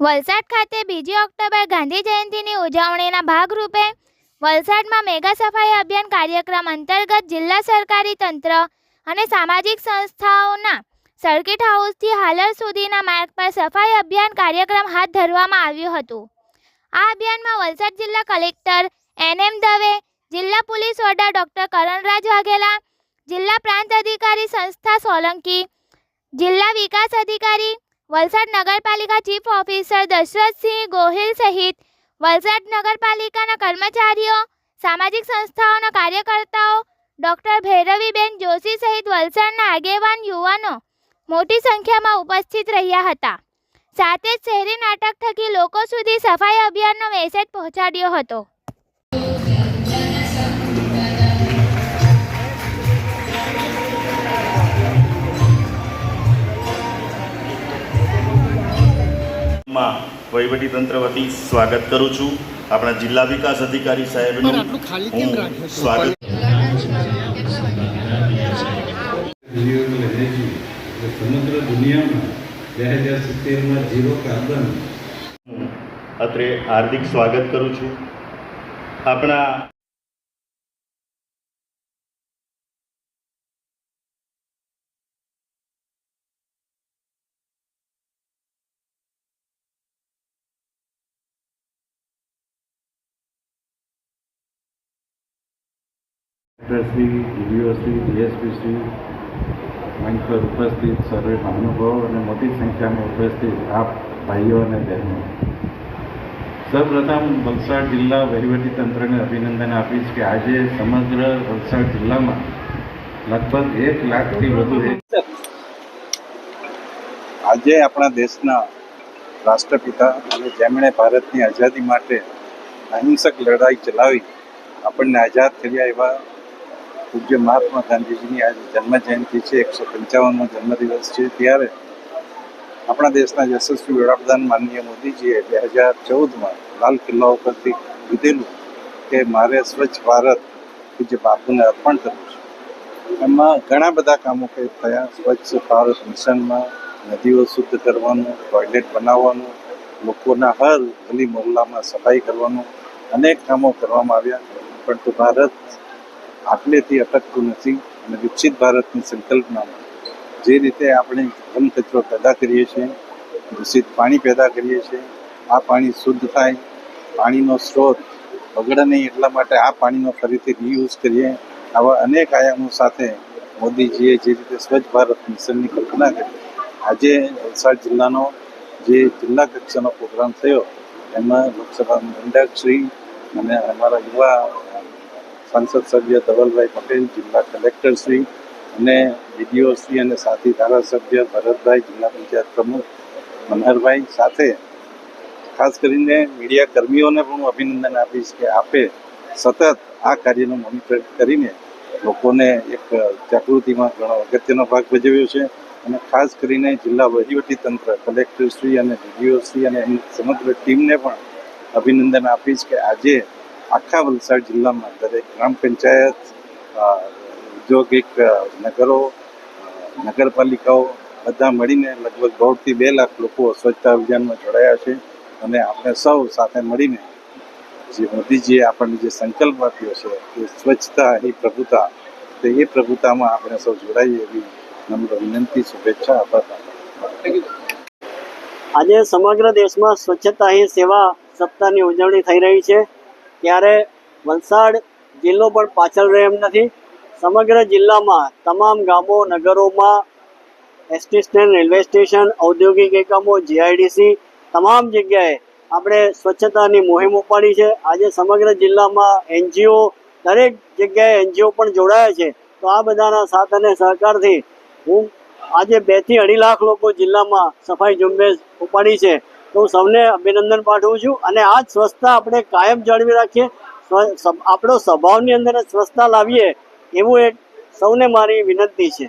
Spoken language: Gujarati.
વલસાડ ખાતે બીજી ઓક્ટોબર ગાંધી જયંતિની ઉજવણીના ભાગરૂપે વલસાડમાં મેગા સફાઈ અભિયાન કાર્યક્રમ અંતર્ગત જિલ્લા સરકારી તંત્ર અને સામાજિક સંસ્થાઓના સર્કિટ હાઉસથી હાલર સુધીના માર્ગ પર સફાઈ અભિયાન કાર્યક્રમ હાથ ધરવામાં આવ્યું હતું. આ અભિયાનમાં વલસાડ જિલ્લા કલેક્ટર એન એમ દવે, જિલ્લા પોલીસ વડા ડૉક્ટર કરણરાજ વાઘેલા, જિલ્લા પ્રાંત અધિકારી સંસ્થા સોલંકી, જિલ્લા વિકાસ અધિકારી વલસાડ નગરપાલિકા ચીફ ઓફિસર દશરથસિંહ ગોહિલ સહિત વલસાડ નગરપાલિકાના કર્મચારીઓ, સામાજિક સંસ્થાઓના કાર્યકર્તાઓ, ડોક્ટર ભૈરવીબેન જોશી સહિત વલસાડના આગેવાન યુવાનો મોટી સંખ્યામાં ઉપસ્થિત રહ્યા હતા. સાથે જ શહેરી નાટક થકી લોકો સુધી સફાઈ અભિયાનનો મેસેજ પહોંચાડ્યો હતો. વહીવટીતંત્ર વતી સ્વાગત કરું છું. આપણા જિલ્લા વિકાસ અધિકારી સાહેબનું હું સ્વાગત સમગ્ર દુનિયામાં બે હજાર સિત્તેરમાં ઝીરો કાર્બન અત્રે હાર્દિક સ્વાગત કરું છું. આપણા કલેક્ટરશ્રી ડીડીઓશ્રી ડીએસપીશ્રી મંચ પર ઉપસ્થિત, સર્વે મહાનુભાવો અને મોટી સંખ્યામાં ઉપસ્થિત આપ ભાઈઓ અને બહેનો. સૌપ્રથમ વલસાડ જિલ્લા વહીવટીતંત્રને અભિનંદન આપીશ કે આજે સમગ્ર વલસાડ જિલ્લામાં લગભગ એક લાખથી વધુ આજે આપણા દેશના રાષ્ટ્રપિતા અને જેમણે ભારતની આઝાદી માટે અહિંસક લડાઈ ચલાવી, આપણને આઝાદ કર્યા એવા પૂજ્ય મહાત્મા ગાંધીજીની આજે જન્મ જયંતિ છે, એકસો પંચાવનનો જન્મદિવસ છે. ત્યારે આપણા દેશના યશસ્વી વડાપ્રધાન માનનીય મોદીજીએ બે હજાર ચૌદમાં લાલ કિલ્લા ઉપરથી કીધેલું કે મારે સ્વચ્છ ભારત પૂજ્ય બાપુને અર્પણ કરવું છે. એમાં ઘણા બધા કામો કંઈ થયા. સ્વચ્છ ભારત મિશનમાં નદીઓ શુદ્ધ કરવાનું, ટોયલેટ બનાવવાનું, લોકોના હર ગલી મોહલ્લામાં સફાઈ કરવાનું અનેક કામો કરવામાં આવ્યા. પરંતુ ભારત આટલેથી અટકતું નથી અને વિકસિત ભારતની સંકલ્પનામાં જે રીતે આપણે ઘન કચરો પેદા કરીએ છીએ, દૂષિત પાણી પેદા કરીએ છીએ, આ પાણી શુદ્ધ થાય, પાણીનો સ્ત્રોત બગડે નહીં એટલા માટે આ પાણીનો ફરીથી રીયુઝ કરીએ, આવા અનેક આયામો સાથે મોદીજીએ જે રીતે સ્વચ્છ ભારત મિશનની કલ્પના કરી. આજે વલસાડ જિલ્લાનો જે જિલ્લા કક્ષાનો પ્રોગ્રામ થયો, એમાં લોકસભા મંડળ શ્રી અને અમારા યુવા સાંસદ સભ્ય ધવલભાઈ પટેલ, જિલ્લા કલેક્ટર શ્રી અને ડીડીઓ શ્રી અને સાથી ધારાસભ્ય ભરતભાઈ, જિલ્લા પંચાયત પ્રમુખ મનહરભાઈ સાથે ખાસ કરીને મીડિયા કર્મીઓને પણ હું અભિનંદન આપીશ કે આપે સતત આ કાર્યનું મોનિટર કરીને લોકોને એક જાગૃતિમાં ઘણો અગત્યનો ભાગ ભજવ્યો છે અને ખાસ કરીને જિલ્લા વહીવટી તંત્ર કલેક્ટરશ્રી અને ડીડીઓશ્રી અને એમની સમગ્ર ટીમને પણ અભિનંદન આપીશ કે આજે આખા વલસાડ જિલ્લામાં દરેક ગ્રામ પંચાયત ઔદ્યોગિક નગરો નગરપાલિકાઓ બધા મળીને લગભગ દોઢથી બે લાખ લોકો સ્વચ્છતા અભિયાનમાં જોડાયા છે અને આપણે સૌ સાથે મળીને જે મોદીજીએ આપણને જે સંકલ્પ આપ્યો છે કે સ્વચ્છતા એ પ્રભુતા, તો એ પ્રભુતામાં આપણે સૌ જોડાઈએ એવી નમ્ર વિનંતી, શુભેચ્છા આપતા આજે સમગ્ર દેશમાં સ્વચ્છતા હી સેવા સપ્તાહની ઉજવણી થઈ રહી છે. ત્યારે વલસાડ જિલ્લો પણ પાછળ રહે એમ નથી. સમગ્ર જિલ્લામાં તમામ ગામો, નગરોમાં એસટી સ્ટેન્ડ, રેલવે સ્ટેશન, ઔદ્યોગિક એકમો, જીઆઈડીસી તમામ જગ્યાએ આપણે સ્વચ્છતાની મુહિમ ઉપાડી છે. આજે સમગ્ર જિલ્લામાં એનજીઓ દરેક જગ્યાએ એનજીઓ પણ જોડાયા છે. તો આ બધાના સાથ અને સહકારથી હું આજે બેથી અઢી લાખ લોકો જિલ્લામાં સફાઈ ઝુંબેશ ઉપાડી છે. તો હું સૌને અભિનંદન પાઠવું છું અને આ સ્વચ્છતા આપણે કાયમ જાળવી રાખીએ. આપણો સ્વભાવની અંદર સ્વચ્છતા લાવીએ એવું એક સૌને મારી વિનંતી છે.